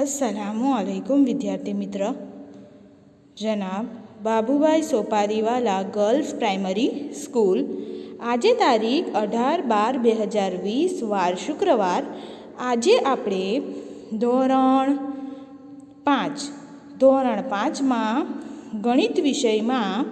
અસલામુ અલૈકુમ વિદ્યાર્થી મિત્ર. જનાબ, Babubhai Sopariwala girls primary school. આજે તારીખ અઢાર બાર બે હજાર વીસ, વાર શુક્રવાર. આજે આપણે ધોરણ પાંચ, ધોરણ પાંચમાં ગણિત વિષયમાં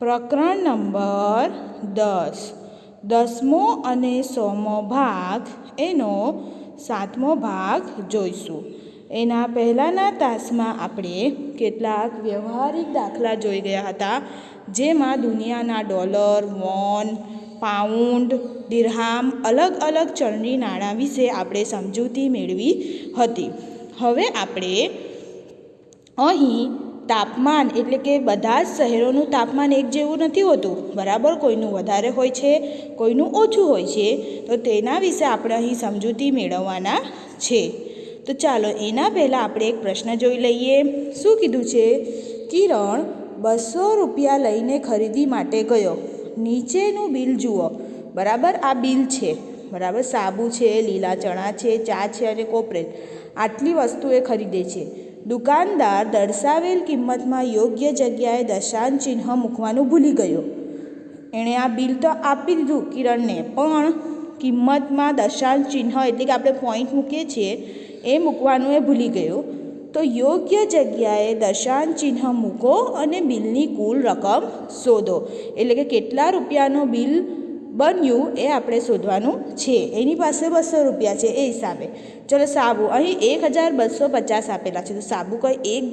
પ્રકરણ નંબર દસ. દસમો અને સોમો ભાગ એનો સાતમો ભાગ જોઈશું. એના પહેલાંના તાસમાં આપણે કેટલાક વ્યવહારિક દાખલા જોઈ ગયા હતા, જેમાં દુનિયાના ડોલર, વોન, પાઉન્ડ, દિરહામ અલગ અલગ ચલણી નાણાં વિશે આપણે સમજૂતી મેળવી હતી. હવે આપણે અહીં તાપમાન એટલે કે બધા જ શહેરોનું તાપમાન એક જેવું નથી હોતું. બરાબર, કોઈનું વધારે હોય છે, કોઈનું ઓછું હોય છે. તો તેના વિશે આપણે અહીં સમજૂતી મેળવવાના છે. તો ચાલો એના પહેલાં આપણે એક પ્રશ્ન જોઈ લઈએ. શું કીધું છે? કિરણ બસો રૂપિયા લઈને ખરીદી માટે ગયો. નીચેનું બિલ જુઓ. બરાબર, આ બિલ છે. બરાબર, સાબુ છે, લીલા ચણા છે, ચા છે અને કોપરેટ. આટલી વસ્તુ એ ખરીદે છે. દુકાનદાર દર્શાવેલ કિંમતમાં યોગ્ય જગ્યાએ દશાંશ ચિહ્ન મૂકવાનું ભૂલી ગયો. એણે આ બિલ તો આપી દીધું કિરણને, પણ કિંમતમાં દશાંશ ચિહ્ન એટલે કે આપણે પોઈન્ટ મૂકીએ છીએ, એ મૂકવાનું એ ભૂલી ગયો. તો યોગ્ય જગ્યાએ દશાંશ ચિહ્ન મૂકો અને બિલની કુલ રકમ શોધો. એટલે કે કેટલા રૂપિયાનું બિલ બન્યું એ આપણે શોધવાનું છે. એની પાસે બસો રૂપિયા છે એ હિસાબે. ચલો સાબુ, અહીં એક હજાર બસો પચાસ આપેલા છે. તો સાબુ કંઈ એક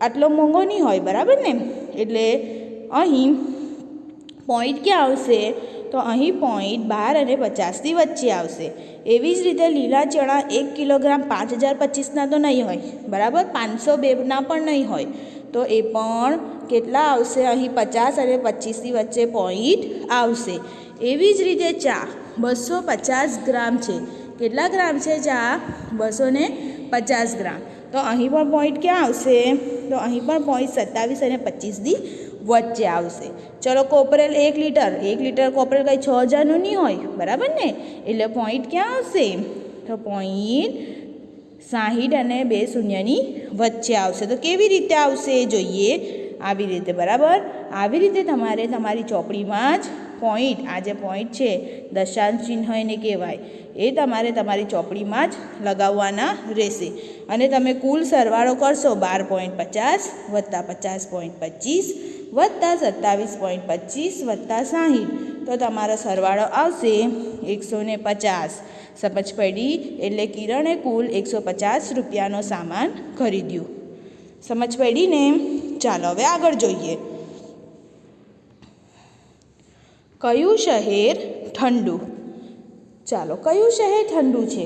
આટલો મોંઘો નહીં હોય, બરાબર ને? એટલે અહીં પોઈન્ટ ક્યાં આવશે? તો અહીં પોઈન્ટ બાર અને પચાસની વચ્ચે આવશે. એવી જ રીતે લીલા ચણા એક કિલોગ્રામ પાંચ હજાર પચીસના તો નહીં હોય, બરાબર? પાંચસો બેના પણ નહીં હોય. તો એ પણ કેટલા આવશે? અહીં પચાસ અને પચીસની વચ્ચે પોઈન્ટ આવશે. એવી જ રીતે ચા બસો પચાસ ગ્રામ છે. કેટલા ગ્રામ છે ચા? બસો ને પચાસ ગ્રામ. તો અહીં પણ પોઈન્ટ ક્યાં આવશે? તો અહીં પણ પોઈન્ટ સત્તાવીસ અને પચીસની વચ્ચે આવશે. ચલો કોપરેલ એક લીટર. એક લીટર કોપરેલ કંઈ છ હજારનું નહીં હોય? બરાબર ને? એટલે પોઈન્ટ ક્યાં આવશે? તો પોઈન્ટ સાહીઠ અને બે શૂન્યની વચ્ચે આવશે. તો કેવી રીતે આવશે? જોઈએ. આવી રીતે, બરાબર? આવી રીતે તમારે તમારી ચોપડીમાં જ પોઈન્ટ આ જે પોઈન્ટ છે, દશાંશ ચિહ્ન એને કહેવાય. એ તમારે તમારી ચોપડીમાં જ લગાવવાના રહેશે. અને તમે કુલ સરવાળો કરશો બાર પોઈન્ટ પચાસ, વત્તા પચાસ પોઈન્ટ પચીસ, વત્તા સત્તાવીસ પોઈન્ટ પચીસ, વત્તા સાહીઠ. તો તમારો સરવાળો આવશે એકસો ને પચાસ. સમજ પડી? એટલે કિરણે કુલ એકસો પચાસ રૂપિયાનો સામાન ખરીદ્યો. સમજ પડી ને ચાલો, હવે આગળ જોઈએ. કયું શહેર ઠંડુ? ચાલો, કયું શહેર ઠંડુ છે?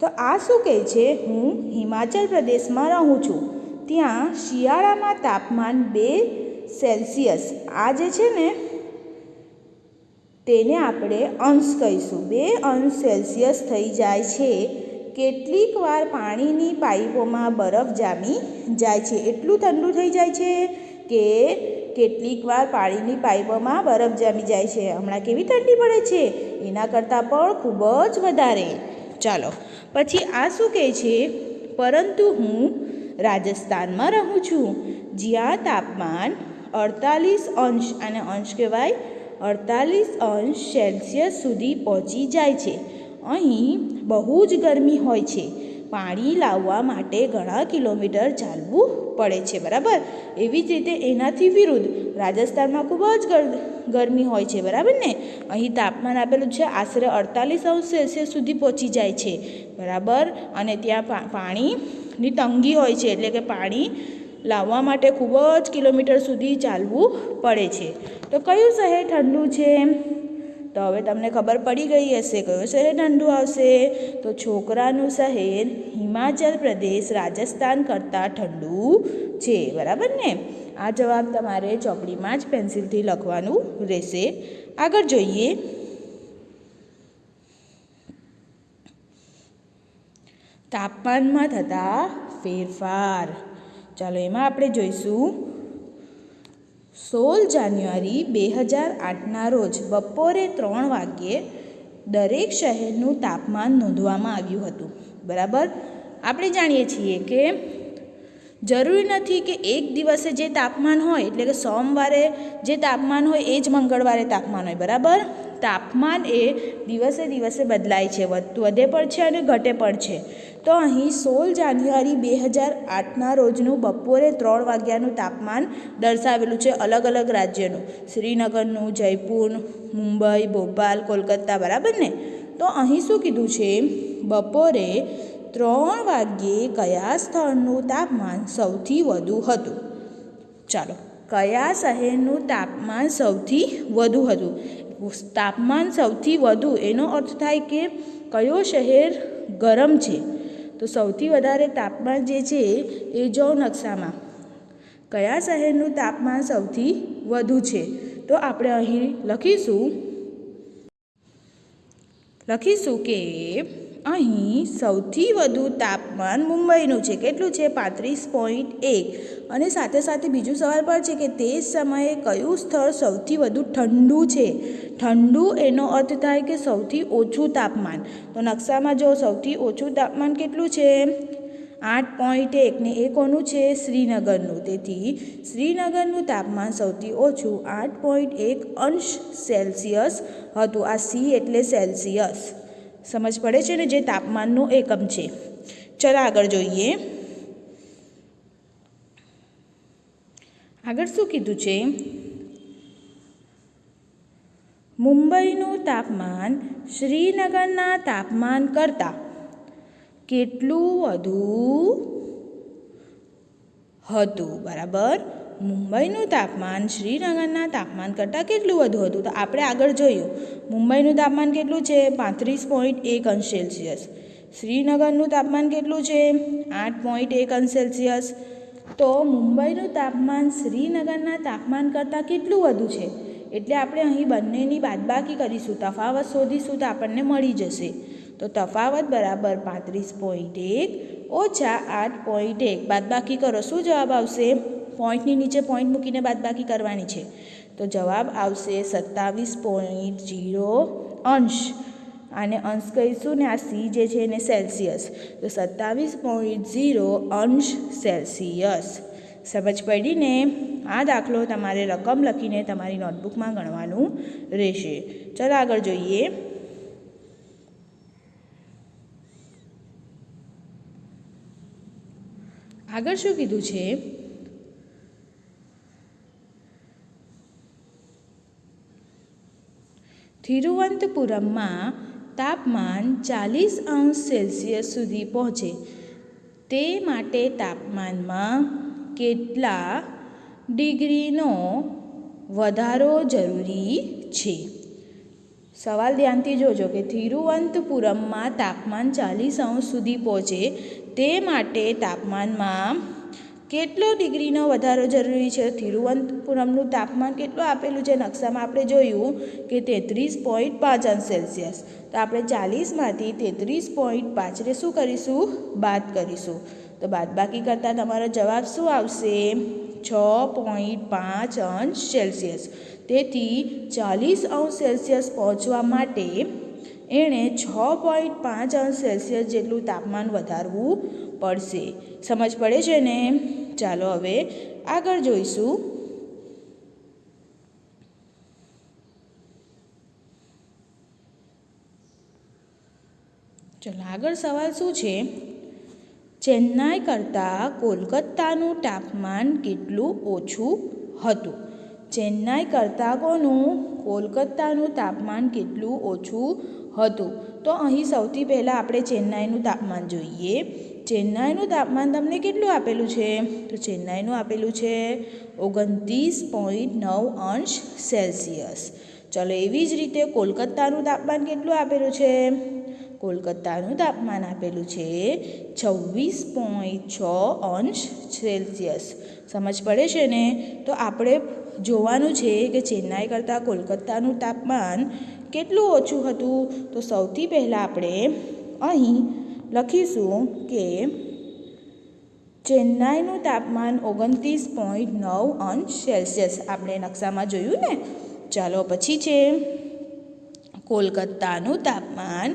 તો આ શું કહે છે? હું હિમાચલ પ્રદેશમાં રહું છું. ત્યાં શિયાળામાં તાપમાન બે સેલ્સિયસ. આ જે છે ને, તેને આપણે અંશ કહીશું. બે અંશ સેલ્સિયસ થઈ જાય છે. કેટલીક વાર પાણીની પાઇપોમાં બરફ જામી જાય છે. એટલું ઠંડુ થઈ જાય છે કે કેટલીક વાર પાણીની પાઇપોમાં બરફ જામી જાય છે. હમણાં કેવી ઠંડી પડે છે? એના કરતાં પણ ખૂબ જ વધારે. ચાલો, પછી આ શું કહે છે? પરંતુ હું રાજસ્થાનમાં રહું છું. જ્યાં તાપમાન અડતાલીસ અંશ અને અંશ કહેવાય, અડતાલીસ અંશ સેલ્સિયસ સુધી પહોંચી જાય છે. અહીં બહુ જ ગરમી હોય છે. પાણી લાવવા માટે ઘણા કિલોમીટર ચાલવું પડે છે, બરાબર? એવી જ રીતે એનાથી વિરુદ્ધ રાજસ્થાનમાં ખૂબ જ ગરમી હોય છે, બરાબર ને? અહીં તાપમાન આપેલું છે, આશરે અડતાલીસ અંશ સેલ્સિયસ સુધી પહોંચી જાય છે, બરાબર? અને ત્યાં પાણીની તંગી હોય છે, એટલે કે પાણી લાવવા માટે ખૂબ જ કિલોમીટર સુધી ચાલવું પડે છે. તો કયું શહેર ઠંડુ છે? તો હવે તમને ખબર પડી ગઈ હશે, કયો શહેર ઠંડુ આવશે? તો છોકરાનું શહેર હિમાચલ પ્રદેશ, રાજસ્થાન કરતાં ઠંડુ છે, બરાબર ને? આ જવાબ તમારે ચોપડીમાં જ પેન્સિલથી લખવાનું રહેશે. આગળ જોઈએ. તાપમાનમાં થતા ફેરફાર. ચાલો એમાં આપણે જોઈશું. સોળ જાન્યુઆરી બે હજાર આઠના રોજ બપોરે ત્રણ વાગ્યે દરેક શહેરનું તાપમાન નોંધવામાં આવ્યું હતું. બરાબર? આપણે જાણીએ છીએ કે જરૂરી નથી કે એક દિવસે જે તાપમાન હોય, એટલે કે સોમવારે જે તાપમાન હોય, એ જ મંગળવારે તાપમાન હોય. બરાબર? તાપમાન એ દિવસે દિવસે બદલાય છે વધ પણ છે અને ઘટે પણ છે. તો અહીં સોળ જાન્યુઆરી બે હજાર આઠના રોજનું બપોરે ત્રણ વાગ્યાનું તાપમાન દર્શાવેલું છે અલગ અલગ રાજ્યનું. શ્રીનગરનું, જયપુર, મુંબઈ, ભોપાલ, કોલકાતા, બરાબર ને? તો અહીં શું કીધું છે? બપોરે ત્રણ વાગ્યે કયા સ્થળનું તાપમાન સૌથી વધુ હતું? ચાલો, કયા શહેરનું તાપમાન સૌથી વધુ હતું? તાપમાન સૌથી વધુ એનો અર્થ થાય કે કયો શહેર ગરમ છે? તો સૌથી વધારે તાપમાન જે છે એ જો નકશામાં. કયા શહેરનું તાપમાન સૌથી વધુ છે? તો આપણે અહીં લખીશું. લખીશું કે અહીં સૌથી વધુ તાપમાન મુંબઈનું છે. કેટલું છે? પાંત્રીસ પોઈન્ટ એક. અને સાથે સાથે બીજું સવાલ પણ છે કે તે સમયે કયું સ્થળ સૌથી વધુ ઠંડુ છે? ઠંડુ એનો અર્થ થાય કે સૌથી ઓછું તાપમાન. તો નકશામાં જો સૌથી ઓછું તાપમાન કેટલું છે? આઠ પોઈન્ટ એક. ને એ કોનું છે? શ્રીનગરનું. તેથી શ્રીનગરનું તાપમાન સૌથી ઓછું આઠ પોઈન્ટ એક અંશ સેલ્સિયસ હતું. આ સી એટલે સેલ્સિયસ. સમજ પડે છે ને જે તાપમાનનો એકમ છે. ચલો આગળ જોઈએ. આગળ શું કીધું છે? મુંબઈનું તાપમાન શ્રીનગરના તાપમાન કરતાં કેટલું વધુ હતું? બરાબર. મુંબઈનું તાપમાન શ્રીનગરના તાપમાન કરતાં કેટલું વધુ હતું? તો આપણે આગળ જોયું. મુંબઈનું તાપમાન કેટલું છે? પાંત્રીસ પોઈન્ટ એક અંશ સેલ્સિયસ શ્રીનગરનું તાપમાન કેટલું છે? આઠ પોઈન્ટ એક અંશ સેલ્સિયસ તો મુંબઈનું તાપમાન શ્રીનગરના તાપમાન કરતાં કેટલું વધુ છે? એટલે આપણે અહીં બંનેની બાદબાકી કરીશું. તફાવત શોધીશું તો આપણને મળી જશે. તો તફાવત બરાબર પાંત્રીસ પોઈન્ટ એક ઓછા આઠ પોઈન્ટ એક. બાદબાકી કરો. શું જવાબ આવશે? પોઈન્ટની નીચે પોઈન્ટ મૂકીને બાદબાકી કરવાની છે. તો જવાબ આવશે સત્તાવીસ પોઈન્ટ જીરો અંશ. આને અંશ કહીશું ને આ સી જે છે એને સેલ્સિયસ. તો સત્તાવીસ પોઈન્ટ ઝીરો અંશ સેલ્સિયસ. સમજ પડીને આ દાખલો તમારે રકમ લખીને તમારી નોટબુકમાં ગણવાનું રહેશે. ચલો આગળ જોઈએ. આગળ શું કીધું છે? તિરુવનંતપુરમમાં તાપમાન ચાલીસ અંશ સેલ્સિયસ સુધી પહોંચે. તે માટે તાપમાનમાં કેટલા ડિગ્રીનો વધારો જરૂરી છે? સવાલ ધ્યાનથી જોજો કે તિરુવનંતપુરમમાં તાપમાન ચાલીસ અંશ સુધી પહોંચે. તે માટે તાપમાનમાં કેટલો ડિગ્રીનો વધારો જરૂરી છે? તિરુવનંતપુરમનું તાપમાન કેટલું આપેલું છે? નકશામાં આપણે જોયું કે તેત્રીસ પોઈન્ટ પાંચ અંશ સેલ્સિયસ. તો આપણે ચાલીસમાંથી તેત્રીસ પોઈન્ટ પાંચને શું કરીશું? બાદ કરીશું. તો બાદબાકી કરતાં તમારો જવાબ શું આવશે? છ પોઈન્ટ પાંચ અંશ સેલ્સિયસ. તેથી ચાલીસ અંશ સેલ્સિયસ પહોંચવા માટે એણે છ પોઈન્ટ પાંચ અંશ સેલ્સિયસ જેટલું તાપમાન વધારવું પડશે. સમજ પડે છે ને? ચાલો હવે આગળ જોઈશું. ચલો, આગળ સવાલ શું છે? ચેન્નાઈ કરતાં કોલકાતાનું તાપમાન કેટલું ઓછું હતું? ચેન્નાઈ કરતાં કોનું? કોલકાતાનું તાપમાન કેટલું ઓછું હતું. તો અહીં સૌથી પહેલાં આપણે ચેન્નાઈનું તાપમાન જોઈએ. ચેન્નાઈનું તાપમાન તમને કેટલું આપેલું છે? તો ચેન્નાઈનું આપેલું છે ઓગણત્રીસ પોઈન્ટ નવ અંશ સેલ્સિયસ. ચલો એવી જ રીતે કોલકાતાનું તાપમાન કેટલું આપેલું છે? કોલકાતાનું તાપમાન આપેલું છે છવ્વીસ પોઈન્ટ છ અંશ સેલ્સિયસ. સમજ પડે છે ને? તો આપણે જોવાનું છે કે ચેન્નાઈ કરતાં કોલકાતાનું તાપમાન કેટલું ઓછું હતું? તો સૌથી પહેલાં આપણે અહીં લખીશું કે ચેન્નાઈનું તાપમાન ઓગણત્રીસ પોઈન્ટ નવ અંશ સેલ્સિયસ. આપણે નકશામાં જોયું ને? ચાલો પછી છે. કોલકાતાનું તાપમાન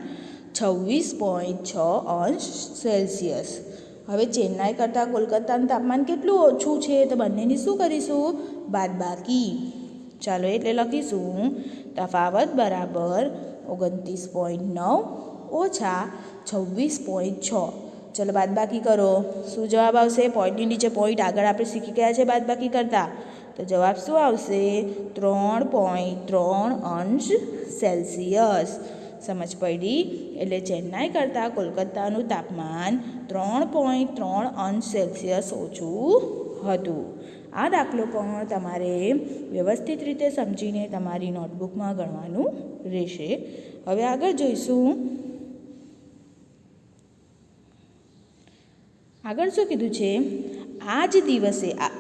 છવ્વીસ પોઈન્ટ છ અંશ સેલ્સિયસ. હવે ચેન્નાઈ કરતાં કોલકાતાનું તાપમાન કેટલું ઓછું છે? તો બંનેની શું કરીશું? બાદબાકી. ચાલો એટલે લખીશું. તફાવત બરાબર ઓગણત્રીસ પોઈન્ટ નવ ઓછા છવ્વીસ પોઈન્ટ છ. ચલો બાદબાકી કરો. શું જવાબ આવશે? પોઈન્ટની નીચે પોઈન્ટ આગળ આપણે શીખી ગયા છે બાદબાકી કરતા. તો જવાબ શું આવશે? ત્રણ પોઈન્ટ ત્રણ અંશ સેલ્સિયસ. સમજ પડી? એટલે ચેન્નાઈ કરતાં કોલકાતાનું તાપમાન ત્રણ પોઈન્ટ ત્રણ અંશ સેલ્સિયસ ઓછું હતું. આ દાખલો પણ તમારે વ્યવસ્થિત રીતે સમજીને તમારી નોટબુકમાં ગણવાનું રહેશે. હવે આગળ જોઈશું. આગળ શું કીધું છે? આ જ દિવસે આ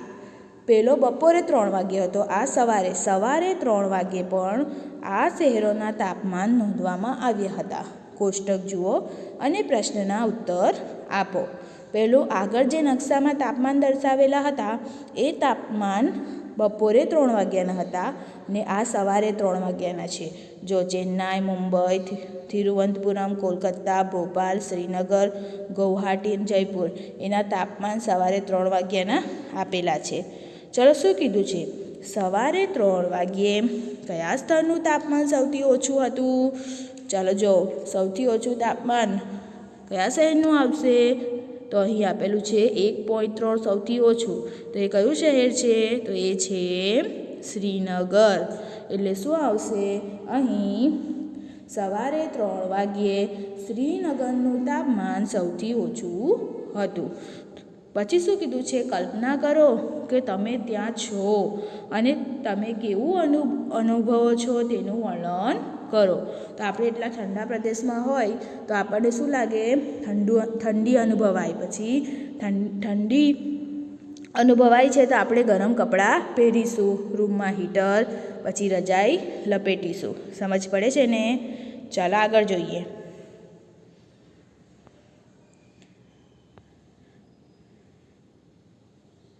પહેલો બપોરે ત્રણ વાગ્યે હતો. આ સવારે સવારે ત્રણ વાગ્યે પણ આ શહેરોના તાપમાન નોંધવામાં આવ્યા હતા. કોષ્ટક જુઓ અને પ્રશ્નના ઉત્તર આપો. પહેલું આગળ જે નકશામાં તાપમાન દર્શાવેલા હતા, એ તાપમાન બપોરે ત્રણ વાગ્યાના હતા ને આ સવારે ત્રણ વાગ્યાના છે. જો ચેન્નાઈ, મુંબઈ તિરુવનંતપુરમ, કોલકાતા, ભોપાલ, શ્રીનગર, ગૌહાટી જયપુર એના તાપમાન સવારે ત્રણ વાગ્યાના આપેલા છે. ચલો શું કીધું છે? સવારે ત્રણ વાગ્યે કયા સ્થળનું તાપમાન સૌથી ઓછું હતું? ચાલો જો, સૌથી ઓછું તાપમાન કયા શહેરનું આવશે? તો અહીં આપેલું છે એક પોઈન્ટ ત્રણ સૌથી ઓછું. તો એ કયું શહેર છે? તો એ છે શ્રીનગર. એટલે શું આવશે? અહીં સવારે ત્રણ વાગ્યે શ્રીનગરનું તાપમાન સૌથી ઓછું હતું. પછી શું કીધું છે? કલ્પના કરો કે તમે ત્યાં છો અને તમે કેવું અનુ, અનુભવો છો તેનું વર્ણન કરો. તો આપણે એટલા ઠંડા પ્રદેશમાં હોય તો આપણને શું લાગે? ઠંડુ, ઠંડી અનુભવાય. પછી ઠંડી અનુભવાય છે તો આપણે ગરમ કપડાં પહેરીશું, રૂમમાં હીટર, પછી રજાઈ લપેટીશું. સમજ પડે છે ને? ચાલો આગળ જોઈએ.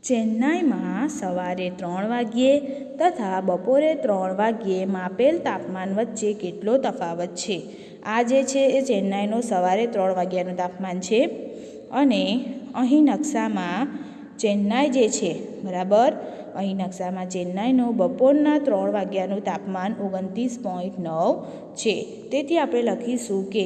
ચેન્નાઈમાં સવારે ત્રણ વાગ્યે તથા બપોરે ત્રણ વાગ્યે માપેલ તાપમાન વચ્ચે કેટલો તફાવત છે? આ જે છે એ ચેન્નાઈનો સવારે ત્રણ વાગ્યાનું તાપમાન છે અને અહીં નકશામાં ચેન્નાઈ જે છે, બરાબર? અહીં નકશામાં ચેન્નાઈનું બપોરના ત્રણ વાગ્યાનું તાપમાન ઓગણત્રીસ પોઈન્ટ નવ છે. તેથી આપણે લખીશું કે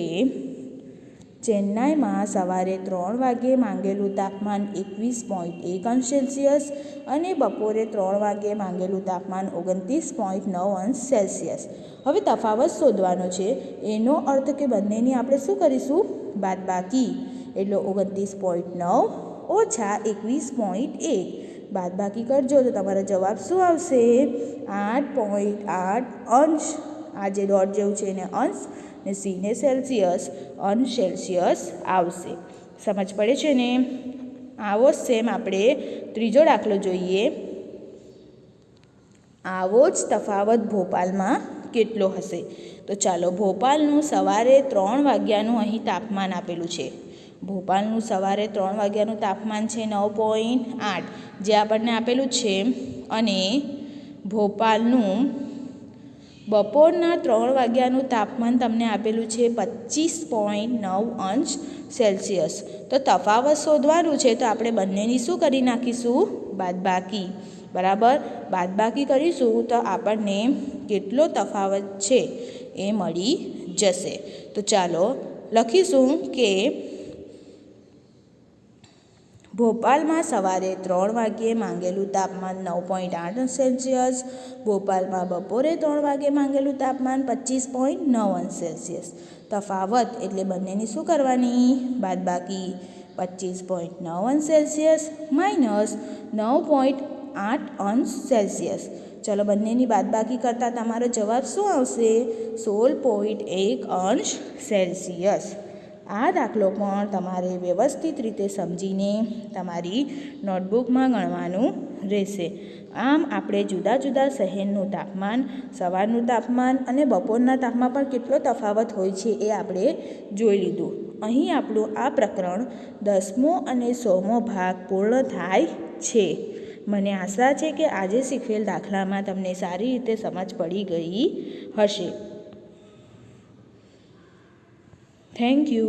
ચેન્નાઈમાં સવારે ત્રણ વાગ્યે માંગેલું તાપમાન એકવીસ પોઈન્ટ એક અંશ સેલ્સિયસ અને બપોરે ત્રણ વાગ્યે માંગેલું તાપમાન ઓગણત્રીસ પોઈન્ટ નવ અંશ સેલ્સિયસ. હવે તફાવત શોધવાનો છે. એનો અર્થ કે બંનેની આપણે શું કરીશું? બાદબાકી એટલે ઓગણત્રીસ પોઈન્ટ નવ ઓછા એકવીસ પોઈન્ટ એક. બાદબાકી કરજો તો તમારો જવાબ શું આવશે? આઠ પોઈન્ટ આઠ અંશ. આ જે ડોટ જેવું છે એને અંશ. ને સીને સેલ્સિયસ અન સેલ્સિયસ આવશે. સમજ પડે છે ને? આવો સેમ આપણે ત્રીજો દાખલો જોઈએ. આવો જ તફાવત ભોપાલમાં કેટલો હશે? તો ચાલો ભોપાલનું સવારે ત્રણ વાગ્યાનું અહીં તાપમાન આપેલું છે. ભોપાલનું સવારે ત્રણ વાગ્યાનું તાપમાન છે નવ પોઈન્ટ આઠ. જે આપણને આપેલું છે અને ભોપાલનું બપોરના ત્રણ વાગ્યાનું તાપમાન તમને આપેલું છે પચીસ પોઈન્ટ નવ અંશ સેલ્સિયસ. તો તફાવત શોધવાનું છે, તો આપણે બંનેની શું કરી નાખીશું? બાદબાકી. બરાબર? બાદબાકી કરીશું તો આપણને કેટલો તફાવત છે એ મળી જશે. તો ચાલો લખીશું કે ભોપાલમાં સવારે ત્રણ વાગ્યે માંગેલું તાપમાન નવ પોઈન્ટ આઠ સેલ્સિયસ, ભોપાલમાં બપોરે ત્રણ વાગ્યે માંગેલું તાપમાન પચીસ પોઈન્ટ નવ અંશ સેલ્સિયસ. તફાવત એટલે બંનેની શું કરવાની? બાદબાકી પચીસ પોઈન્ટ નવ અંશ સેલ્સિયસ માઇનસ નવ પોઈન્ટ આઠ અંશ સેલ્સિયસ. ચલો બંનેની બાદબાકી કરતાં તમારો જવાબ શું આવશે? સોળ પોઈન્ટ એક અંશ સેલ્સિયસ. આ દાખલો પણ તમારે વ્યવસ્થિત રીતે સમજીને તમારી નોટબુકમાં ગણવાનું રહેશે. આમ આપણે જુદા જુદા શહેરનું તાપમાન, સવારનું તાપમાન અને બપોરના તાપમાન પર કેટલો તફાવત હોય છે એ આપણે જોઈ લીધું. અહીં આપણું આ પ્રકરણ દસમો અને સોમો ભાગ પૂર્ણ થાય છે. મને આશા છે કે આજે શીખવેલ દાખલામાં તમને સારી રીતે સમજ પડી ગઈ હશે. Thank you